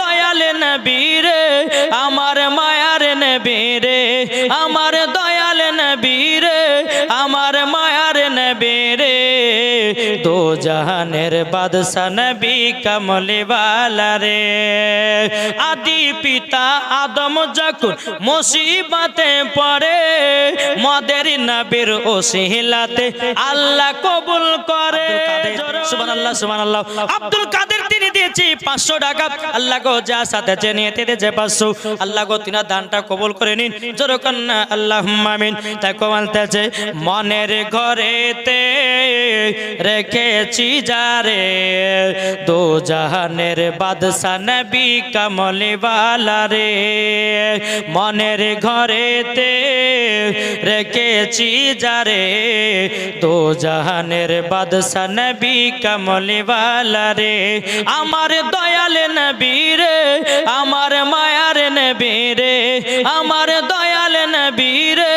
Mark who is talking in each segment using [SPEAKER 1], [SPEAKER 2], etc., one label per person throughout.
[SPEAKER 1] দয়াল নবীরে আমার মায়ার নবীরে আমার দয়াল নবীরে আমার মায়ার নবীরে দো জাহানের বাদশা নবী কমলিওয়ালা রে। আদি পিতা আদম যখন মুসিবতে পড়ে মদের নবীর ওসিলাতে আল্লাহ কবুল করে। সুবহানাল্লাহ সুবহানাল্লাহ। আব্দুল কাদের তিনি দিয়েছি, পাঁচশো টাকা। আল্লাহ গো, যা সাথে চেনিয়ে দিতে যে পাঁচশো। আল্লাহ গো তিনা দানটা কবল করে নিন। যেরকম আল্লাহ মামিন তাই কমালতেছে মনের ঘরেতে রেখেছি যারে। দো জাহানের বাদশা নবী কমলিওয়ালা রে। মনের ঘরেতে রেখেছি যারে। দো জাহানের বাদশা নবী কমলিওয়ালা রে। আমার দয়াল নবী রে, আমার মায়ার নবী রে। আমার দয়াল নবী রে,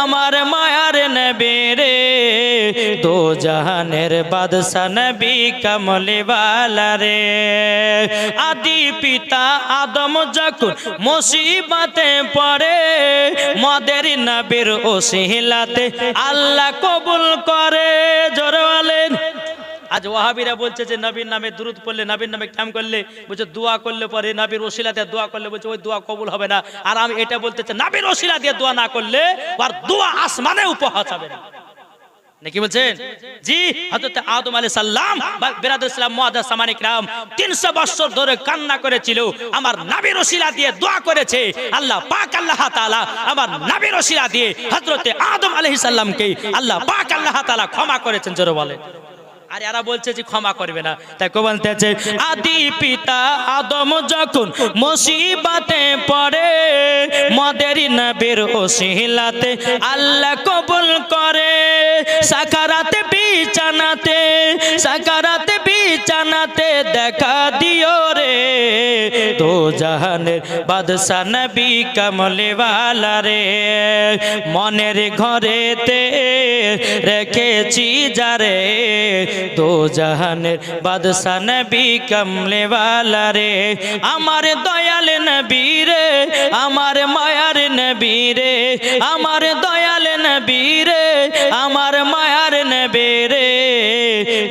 [SPEAKER 1] আমার মায়ার নবী রে। দো জাহানের বাদশা নবী কমলিওয়ালা রে। আদি পিতা আদম যখন মুসিবতে পড়ে, মদের নবীর ওসিলাতে আল্লাহ কবুল করে। জোরে আজ ওয়াহাবিরা বলছে যে নবীর নামে দুরুদ পড়লে, নবীর নামে ক্যাম করলে, বলছে দোয়া করলে পরে নবীর ওসিলাতে দোয়া করলে, বলছে ওই দোয়া কবুল হবে না। আর আমি এটা বলতে চাই, নবীর ওসিলা দিয়ে দোয়া না করলে, আর দোয়া আসমানে উপহার হবে না। নাকি বলছেন? জি, হযরত আদম আলাইহিস সালাম বিরাদুল ইসলাম, মুআদ্দাস সামানিক রাম 300 বছর ধরে কান্না করেছিল। আমার নবীর ওসিলা দিয়ে দোয়া করেছে। আল্লাহ পাক, আল্লাহ তাআলা আমার নবীর ওসিলা দিয়ে হযরত আদম আলাইহিস সালামকে আল্লাহ পাক, আল্লাহ তাআলা ক্ষমা করেছেন, জোরে বলে আর এরা বলছে যে ক্ষমা করবে না। তাই কো বলতেছে? আদি পিতা আদম যখন মুসিবতে পড়ে মদের নবীর ওসিলাতে আল্লাহ কবুল করে। সাকারাতে, বিছানাতে সাকারাতে, বিছানাতে দেখা দিও রে। দো জাহানের বাদশা নবী কমলেওয়ালা রে, মনের ঘরেতে রেখেছি যারে দো জাহানের বাদশা নবী কমলেওয়ালা রে, আমার দয়াল নবী রে, আমার মায়ার নবী রে, আমার দয়াল নবী রে, আমার মায়ার নবী রে।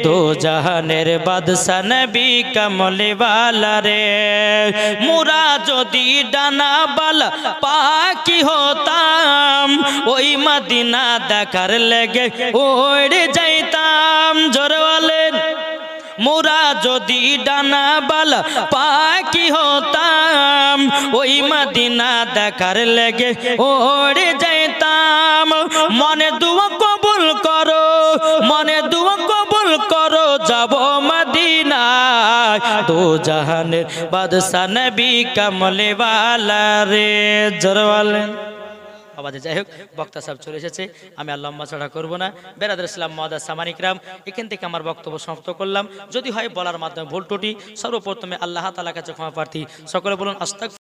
[SPEAKER 1] দো জাহানের বাদশা নবী কমলেওয়ালা রে, মুরা যদি ডানা বালা পাকি হতাম, ওই মদিনা দেখার লেগে ওড়ে যাইতাম। জোরে বলেন মোরা যদি ডানা বালা পাকি হতাম, ওই মদিনা দেখার লেগে ওড়ে যাইতাম। মনে দুয়া কবুল করো, মনে দুয়া কবুল করো, যাব মদিনা দো জাহানের বাদশা নবী কমলে রে জরওয়ালেন আবাদে যাই হোক, বক্তা সাহেব চলে এসেছে। আমি আর লম্বা করব না। বেরাদার ইসলাম মহাদা সামানিকরাম এখান থেকে আমার বক্তব্য সমাপ্ত করলাম। যদি হয় বলার মাধ্যমে ভুল টুটি সর্বপ্রথমে আল্লাহ তালা কাছে ক্ষমা প্রার্থী। সকলে বলুন আস্তাক